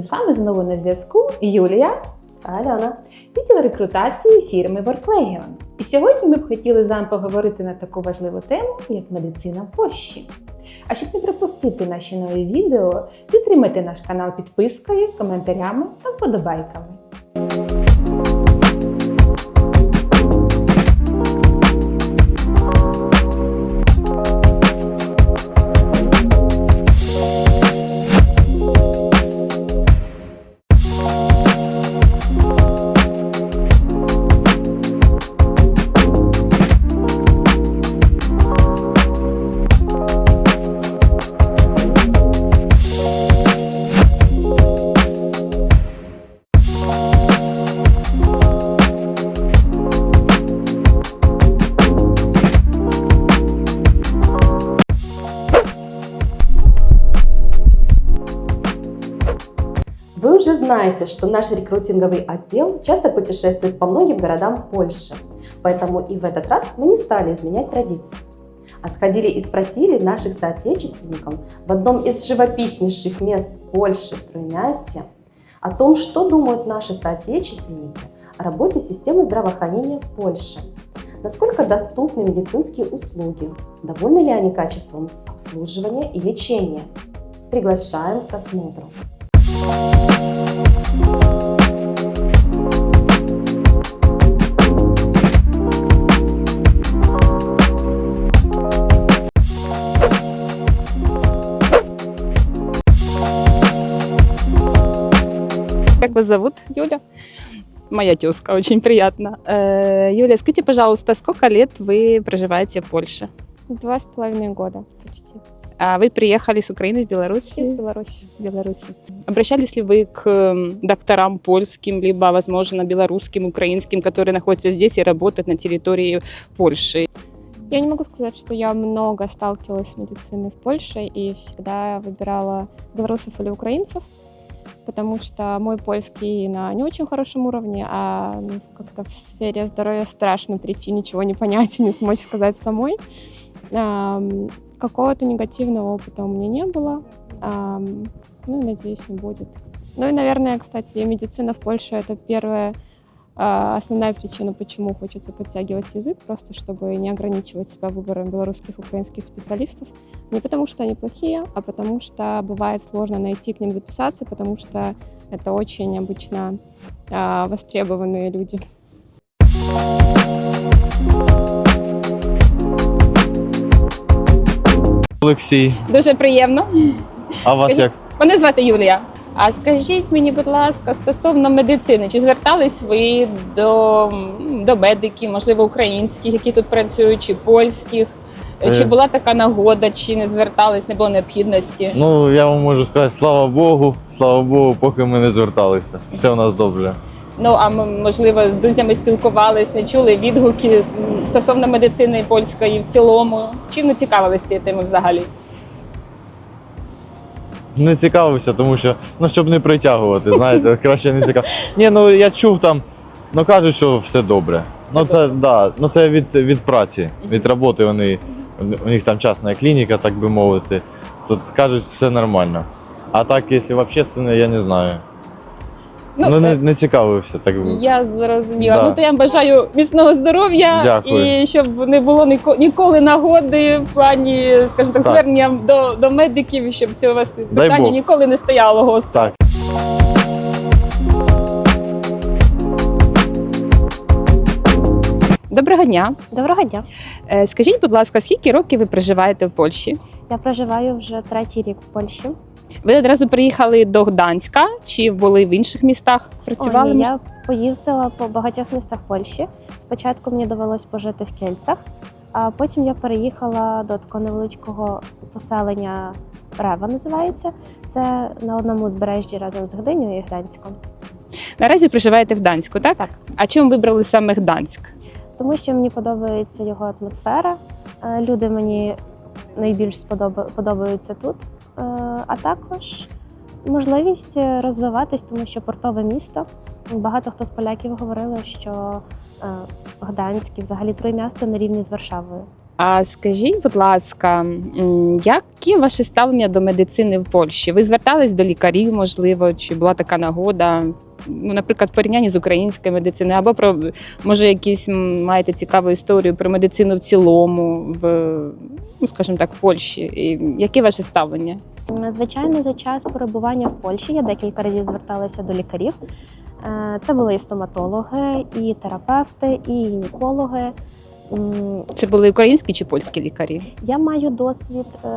З вами знову на зв'язку Юлія, Альона. відділ рекрутації фірми Worklegion. І сьогодні ми б хотіли з вами поговорити на таку важливу тему, як медицина в Польщі. А щоб не пропустити наші нові відео, підтримайте наш канал підпискою, коментарями та вподобайками. Знаете, что наш рекрутинговый отдел часто путешествует по многим городам Польши. Поэтому и в этот раз мы не стали изменять традиции. А сходили и спросили наших соотечественников в одном из живописнейших мест Польши, Труймясте, о том, что думают наши соотечественники о работе системы здравоохранения в Польше. Насколько доступны медицинские услуги? Довольны ли они качеством обслуживания и лечения? Приглашаем к просмотру. Как вас зовут? Юля, Моя тезка, очень приятно. Э, Юлия, скажите, пожалуйста, сколько лет вы проживаете в Польше? два с половиной года почти. А вы приехали с Украины, с Беларуси? Из Беларуси. Беларуси. Обращались ли вы к м, докторам польским, либо, возможно, белорусским, украинским, которые находятся здесь и работают на территории Польши? Я не могу сказать, что я много сталкивалась с медициной в Польше и всегда выбирала белорусов или украинцев, потому что мой польский на не очень хорошем уровне, а ну, как-то в сфере здоровья страшно прийти, ничего не понять и не смочь сказать самой. Ам, Какого-то негативного опыта у меня не было. Ам, Ну и надеюсь, не будет. Ну и, наверное, кстати, медицина в Польше это первая а, основная причина, почему хочется подтягивать язык, просто чтобы не ограничивать себя выбором белорусских и украинских специалистов. Не потому что они плохие, а потому что бывает сложно найти к ним записаться, потому что это очень обычно а, востребованные люди. Олексій, Дуже приємно. а вас як? Мене звати Юлія. А скажіть мені, будь ласка, стосовно медицини, чи звертались ви до, до медиків, можливо, українських, які тут працюють, чи польських? Е. Чи була така нагода, чи не звертались, не було необхідності? Ну я вам можу сказати, слава Богу, слава Богу, поки ми не зверталися. Все у нас добре. Ну а м- можливо, з друзями спілкувалися, не чули відгуки стосовно медицини польської в цілому. Чим не цікавились цією темою взагалі? Не цікавився, тому що ну щоб не притягувати, знаєте, краще не цікаво. Ні, ну я чув там, ну кажуть, що все добре. Все ну це да, ну це від, від праці, від роботи. Вони у них там частна клініка, так би мовити. Тут кажуть, все нормально. А так, якщо в общественне, я не знаю. Ну, е, не, не цікавився, так. Я зрозуміла. Да. Ну то я бажаю міцного здоров'я Дякую. і щоб не було ніко- ніколи нагоди в плані, скажімо так, Так. звернення до, до медиків, і щоб це у вас Дай питання Бог. ніколи не стояло гостро. Так. Доброго дня. Доброго дня. Е, Скажіть, будь ласка, скільки років ви проживаєте в Польщі? Я проживаю вже третій рік в Польщі. Ви одразу приїхали до Гданська чи були в інших містах? Працювали? Мож- я поїздила по багатьох містах Польщі. Спочатку мені довелось пожити в Кельцях, а потім я переїхала до такого невеличкого поселення Рева називається. Це на одному узбережжі разом з Гдинею і Гданськом. Наразі проживаєте в Гданську, так? Так. А чому вибрали саме Гданськ? Тому що мені подобається його атмосфера. е, Люди мені найбільш сподоба- подобаються тут. Е, А також можливість е, розвиватись, тому що портове місто. Багато хто з поляків говорили, що е, Гданськ і взагалі Троємісто на рівні з Варшавою. А скажіть, будь ласка, яке ваше ставлення до медицини в Польщі? Ви звертались до лікарів, можливо, чи була така нагода? Ну, наприклад, в порівнянні з українською медициною, або про може якісь маєте цікаву історію про медицину в цілому, в ну, скажімо так, в Польщі. І яке ваше ставлення? Звичайно, за час перебування в Польщі я декілька разів зверталася до лікарів. Е, Це були і стоматологи, і терапевти, і гінекологи. Це були українські чи польські лікарі? Я маю досвід, е,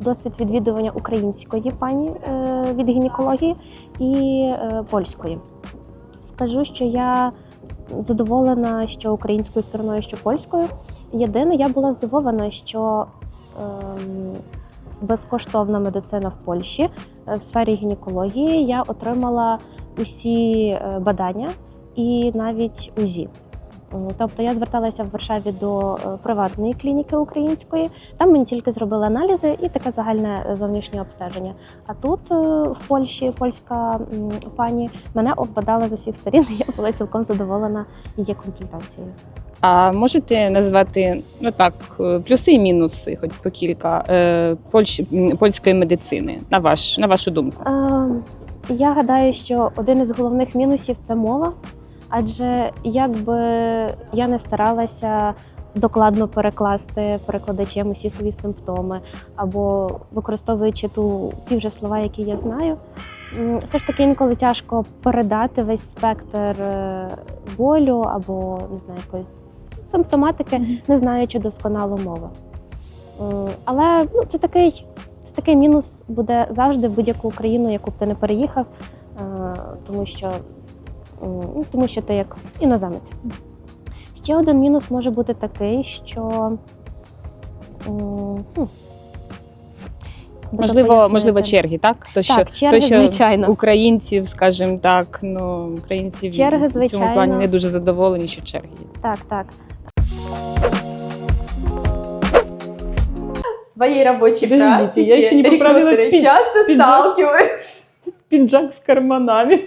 досвід відвідування української пані е, від гінекології і е, польської. Скажу, що я задоволена, що українською стороною, що польською. Єдине, я була здивована, що ем, безкоштовна медицина в Польщі е, в сфері гінекології я отримала усі бадання і навіть УЗІ. М, Тобто я зверталася в Варшаві до е, приватної клініки української. Там мені тільки зробили аналізи і таке загальне е, зовнішнє обстеження. А тут е, в Польщі польська пані мене оббадала з усіх сторін. Я була цілком задоволена її консультацією. А можете назвати ну так е, плюси і мінуси, хоч по кілька е, Польщ, польської медицини, на ваш на вашу думку? Е, Я гадаю, що один із головних мінусів це мова, адже якби я не старалася докладно перекласти перекладачем усі свої симптоми, або використовуючи ту ті вже слова, які я знаю. Все ж таки інколи тяжко передати весь спектр е, болю або не знаю, якоїсь симптоматики, не знаючи досконало мови. Але ну, це такий це такий мінус буде завжди в будь-яку країну, яку б ти не переїхав, е, тому що, ну, тому що ти як іноземець. Ще один мінус може бути такий, що то Можливо, пояснити? можливо, черги, так? То, що, Так, черги, то, що звичайно. українців, скажімо так, ну українці Черги, в цьому звичайно. плані не дуже задоволені, що черги є. Так, так. Своей рабочей Подождите, практике я еще не поправила пи- часто пиджак. сталкиваются. Піджак з карманами.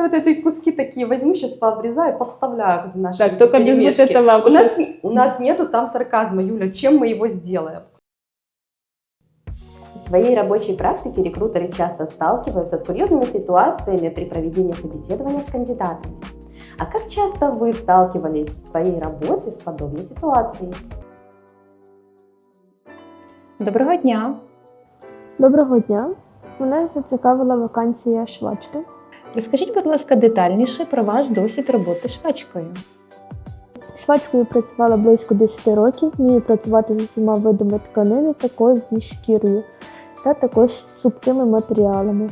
Я вот эти куски такие возьму, сейчас пообрезаю, повставляю в наши Так, только без вот этого. У нас, у нас нету там сарказма, Юля, чем мы его сделаем? В своей рабочей практике рекрутеры часто сталкиваются с курьезными ситуациями при проведении собеседования с кандидатами. А как часто вы сталкивались в своей работе с подобной ситуацией? Доброго дня. Доброго дня. Мене зацікавила вакансія швачки. Розкажіть, будь ласка, детальніше про ваш досвід роботи швачкою. Швачкою працювала близько 10 років, вмію працювати з усіма видами тканини, також зі шкірою, та також з цупкими матеріалами.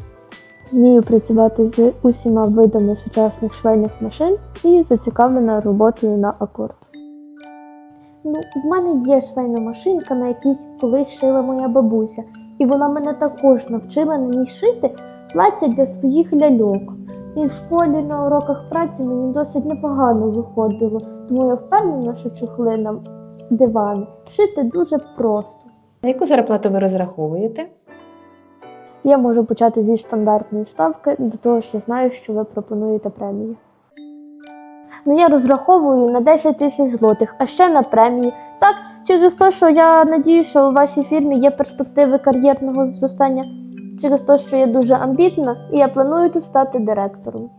Вмію працювати з усіма видами сучасних швейних машин і зацікавлена роботою на акорд. Ну, в мене є швейна машинка, на якій колись шила моя бабуся, і вона мене також навчила на ній шити плаття для своїх ляльок. І в школі на уроках праці мені досить непогано виходило, тому я впевнена, що чохли на дивани шити дуже просто. На яку зарплату ви розраховуєте? Я можу почати зі стандартної ставки, до того ж я знаю, що ви пропонуєте премії. Ну, я розраховую на 10 тисяч злотих, а ще на премії. Так, через те, що я надію, що у вашій фірмі є перспективи кар'єрного зростання, через те, що я дуже амбітна, і я планую тут стати директором.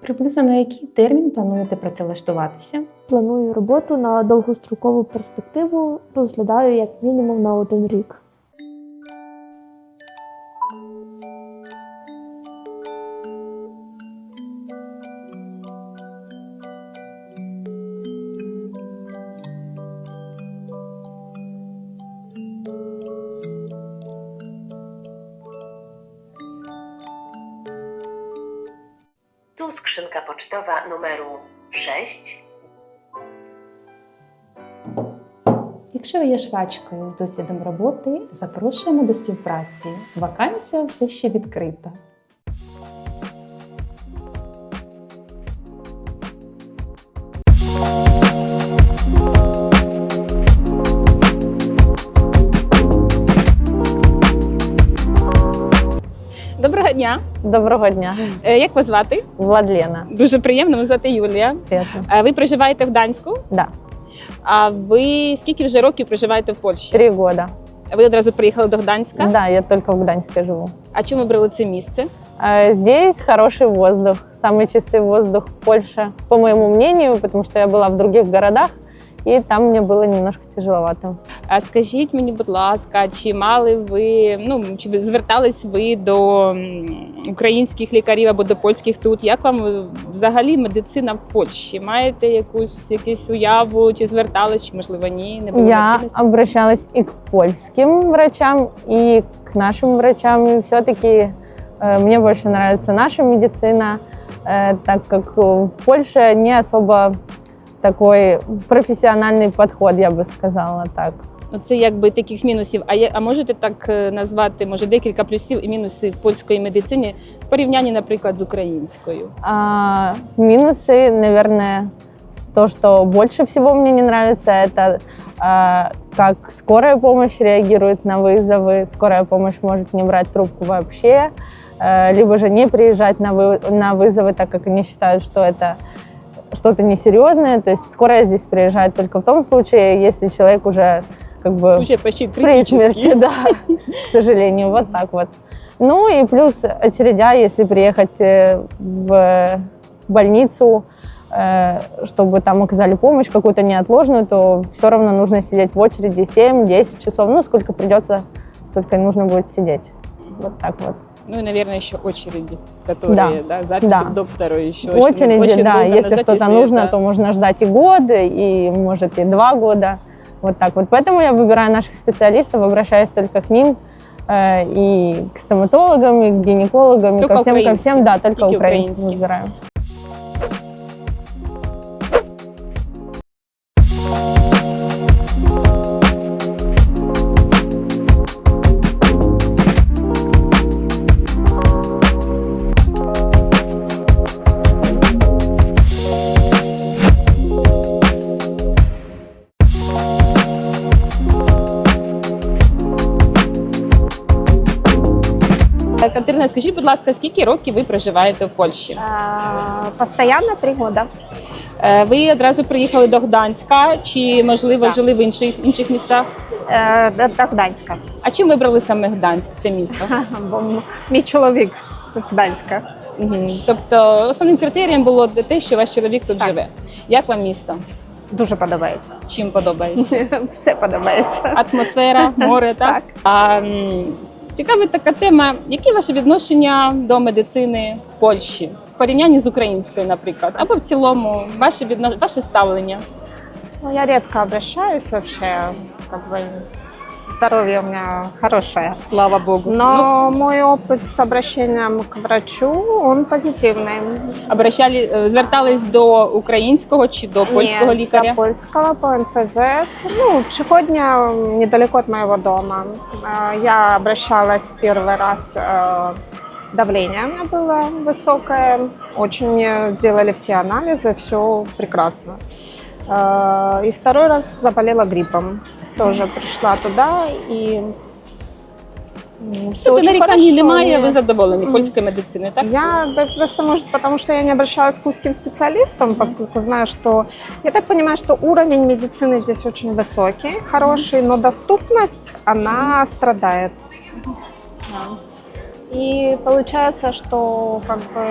Приблизно на який термін плануєте працевлаштуватися? Планую роботу на довгострокову перспективу, розглядаю як мінімум на один рік. Tu skrzynka pocztowa numeru 6. Якщо ви є швачкою з досвідом роботи, запрошуємо до співпраці. Вакансія все ще відкрита. Доброго дня! дня. Доброго дня, Е, Як вас звати? Владлена. Дуже приємно, мене звати Юлія. Приятно. Е, Ви проживаєте в Гданську? Да, А ви скільки вже років проживаєте в Польщі? три года. Ви одразу приїхали до Гданська? Да, я только в Гданьске живу. А чому обрали це місце? А Здесь хороший воздух, самый чистый воздух в Польше, по моему мнению, потому что я была в других городах, и там мне было немножко тяжеловато. А скажіть мені, будь ласка, чи мали ви, ну чи звертались ви до українських лікарів або до польських тут? Як вам е, взагалі медицина в Польщі? Маєте якусь якусь уяву, чи звертались, чи можливо ні? Не було Я обращалась и к польским врачам, и к нашим врачам, и все-таки мне больше нравится наша медицина, э, так как в Польше не особо такой профессиональный подход, я бы сказала так. Ну, це якби таких мінусів. А є, а можете так е, назвати, може, декілька плюсів і мінусів польської медицини в порівнянні, наприклад, з українською? А, минусы, наверное, то, что больше всего мне не нравится, это а, как скорая помощь реагирует на вызовы. Скорая помощь может не брать трубку вообще, э, либо же не приезжать на, вы- на вызовы, так как они считают, что это что-то несерьезное. То есть скорая здесь приезжает только в том случае, если человек уже как бы Случай почти при смерти, да, к сожалению, вот так вот. Ну и плюс очередя, если приехать э, в больницу, э, чтобы там оказали помощь какую-то неотложную, то все равно нужно сидеть в очереди 7-10 часов. Ну, сколько придется, столько нужно будет сидеть. Вот так вот. Ну и, наверное, еще очереди, которые, Да. да, записи Да. к доктору еще. очереди, очень да, долго если что-то нужно, это- то можно ждать и годы, и может и два года. Вот так вот. Поэтому я выбираю наших специалистов, обращаюсь только к ним, э, и к стоматологам, и к гинекологам, и Только ко всем, ко всем, да, только украинцев выбираю. Катерина, скажіть, будь ласка, скільки років ви проживаєте в Польщі? Постоянно три года. Е, Ви одразу приїхали до Гданська, чи можливо Так. жили в інших інших містах? Е, До до Гданська. А чим вибрали саме Гданськ, це місто? Бо мій чоловік з Гданська. Мгм. Тобто основним критерієм було те, що ваш чоловік тут Так. живе. Як вам місто? Дуже подобається. Чим подобається? Все подобається. Атмосфера, море, так? Так. А, цікава така тема. Які ваші відношення до медицини в Польщі? В порівнянні з українською, наприклад, або в цілому, ваше відно... ваше ставлення? Ну, я рідко обращаюсь вообще. Как бы, здоровье у меня хорошее. Слава Богу. Ну, Но мой опыт с обращением к врачу, он позитивный. обращали, е, звертались до українського чи до польського Нет, лікаря? До польского по НФЗ. Ну, Чехотня недалеко от моего дома. Э, Я обращалась первый раз, э, давление у меня было высокое. Очень мне сделали все анализы, все прекрасно. Э, И второй раз заболела гриппом. Тоже пришла туда и все Тобто очень нарікань хорошо. немає, ви Мне- задоволені Мгм. польською медициною, так? я да, просто, может, потому что я не обращалась к узким специалистам, поскольку знаю, что... Я так понимаю, что уровень медицины здесь очень высокий, хороший, но доступность, она страдает. Да. И получается, что как бы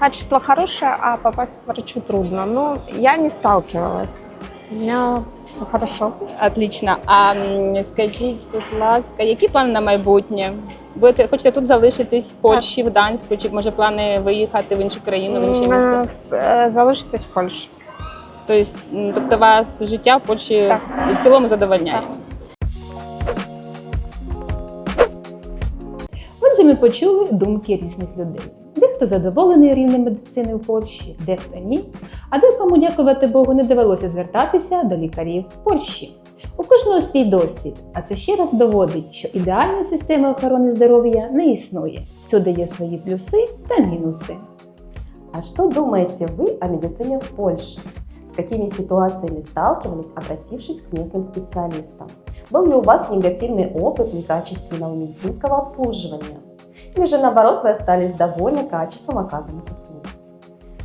качество хорошее, а попасть к врачу трудно. Но я не сталкивалась. У меня все хорошо. Отлично. А м, скажіть, будь ласка, які плани на майбутнє? Будете хочете тут залишитись в Польщі, в Гданську, чи може плани виїхати в іншу країну, в інше М, місто? э, э, Залишитись в Польщі. Тобто, м, тобто вас життя в Польщі Так. в цілому задовольняє. Отже, ми почули думки різних людей. Дехто задоволений рівнем медицини в Польщі, дехто ні. А декому, дякувати Богу, не довелося звертатися до лікарів в Польщі. У кожного свій досвід, а це ще раз доводить, що ідеальної системи охорони здоров'я не існує. Всюди є свої плюси та мінуси. А что думаете вы о медицине в Польше? С какими ситуациями сталкивались, обратившись к местным специалистам? Был ли у вас негативный опыт некачественного медицинского обслуживания? или же наоборот вы остались довольны качеством оказанных услуг.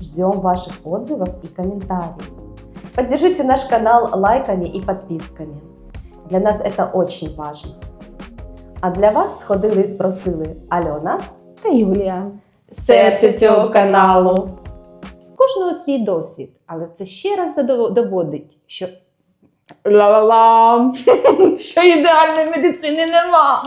Ждем ваших отзывов и комментариев. Поддержите наш канал лайками и подписками. Для нас это очень важно. А для вас ходили і спросили Альона Та Юлія. серце цього каналу. У кожного свій досвід, але це ще раз задо- доводить, що ла-ла-ла, що ідеальної медицини нема.